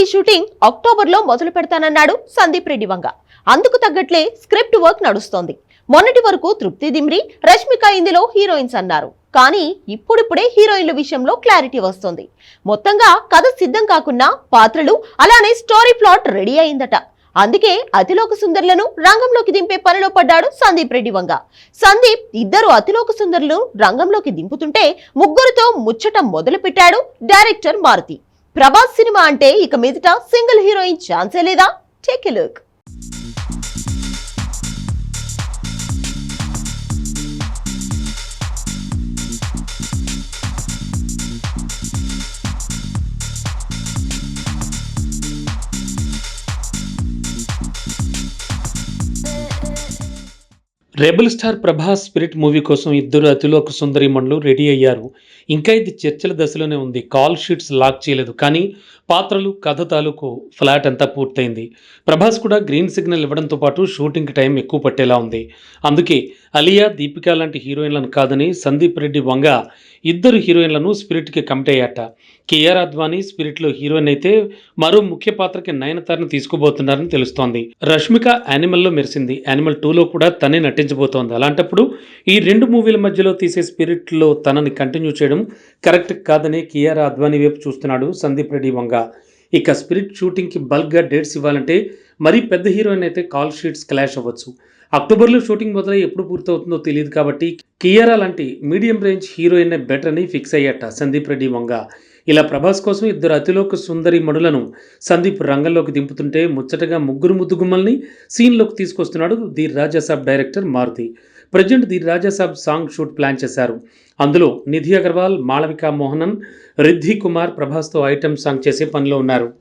Movie shooting అక్టోబర్లో మొదలు పెడతానన్నాడు సందీప్ రెడ్డి వంగ. అందుకు తగ్గట్లే స్క్రిప్ట్ వర్క్ నడుస్తోంది. మొన్నటి వరకు తృప్తి దిమ్రి రష్మిక ఇందులో హీరోయిన్స్ అన్నారు. కానీ ఇప్పుడిప్పుడే హీరోయిన్ల విషయంలో క్లారిటీ వస్తోంది. మొత్తంగా కథ సిద్ధం కాకున్నా పాత్రలు అలానే స్టోరీ ప్లాట్ రెడీ అయిందట. అందుకే అతిలోక సుందరులను రంగంలోకి దింపే పనిలో పడ్డాడు సందీప్ రెడ్డి వంగ. సందీప్ ఇద్దరు అతిలోక సుందరులను రంగంలోకి దింపుతుంటే ముగ్గురితో ముచ్చట మొదలుపెట్టాడు డైరెక్టర్ మారుతి. ప్రభాస్ సినిమా అంటే ఇక మీదట సింగిల్ హీరోయిన్ ఛాన్సే లేదా? Take a look rebel star Prabhas Spirit movie కోసం ఇద్దరు అతిలోక సుందరిమణులు రెడీ అయ్యారు. ఇంకా ఇది చర్చల దశలోనే ఉంది. కాల్ షీట్స్ లాక్ చేయలేదు. కానీ పాత్రలు కథ తాలూకు ఫ్లాట్ అంతా పూర్తయింది. ప్రభాస్ కూడా గ్రీన్ సిగ్నల్ ఇవ్వడంతో పాటు షూటింగ్కి టైం ఎక్కువ పట్టేలా ఉంది. అందుకే అలియా దీపిక లాంటి హీరోయిన్లను కాదని సందీప్ రెడ్డి వంగ ఇద్దరు హీరోయిన్లను స్పిరిట్కి కమిట్ అయ్యాట. కేఆర్ అద్వానీ స్పిరిట్లో హీరోయిన్ అయితే మరో ముఖ్య పాత్రకి నయనతారని తీసుకోబోతున్నారని తెలుస్తోంది. రష్మిక యానిమల్లో మెరిసింది. యానిమల్ టూలో కూడా తనే నటించారు నటించబోతోంది అలాంటప్పుడు ఈ రెండు మూవీల మధ్యలో తీసే స్పిరిట్లో తనని కంటిన్యూ చేయడం కరెక్ట్ కాదని కేఆర్ అద్వానీ వైపు చూస్తున్నాడు సందీప్ రెడ్డి వంగ. ఇక స్పిరిట్ షూటింగ్కి బల్క్గా డేట్స్ ఇవ్వాలంటే మరీ పెద్ద హీరోయిన్ అయితే కాల్ షీట్స్ క్లాష్ అవ్వచ్చు. అక్టోబర్లో షూటింగ్ మొదలై ఎప్పుడు పూర్తవుతుందో తెలియదు కాబట్టి కియారా లాంటి మీడియం రేంజ్ హీరోయిన్ బెటర్ అని ఫిక్స్ అయ్యట సందీప్ రెడ్డి వంగ. ఇలా ప్రభాస్ కోసం ఇద్దరు అతిలోక సుందరి మడులను సందీప్ రంగంలోకి దింపుతుంటే ముచ్చటగా ముగ్గురు ముద్దుగుమ్మల్ని సీన్లోకి తీసుకొస్తున్నాడు the Rajasaab director Maruthi. Present the Rajasaab song shoot plan చేశారు. అందులో నిధి అగర్వాల్ మాళవికా మోహనన్ రిద్ధి కుమార్ ప్రభాస్తో ఐటెం సాంగ్ చేసే పనిలో ఉన్నారు.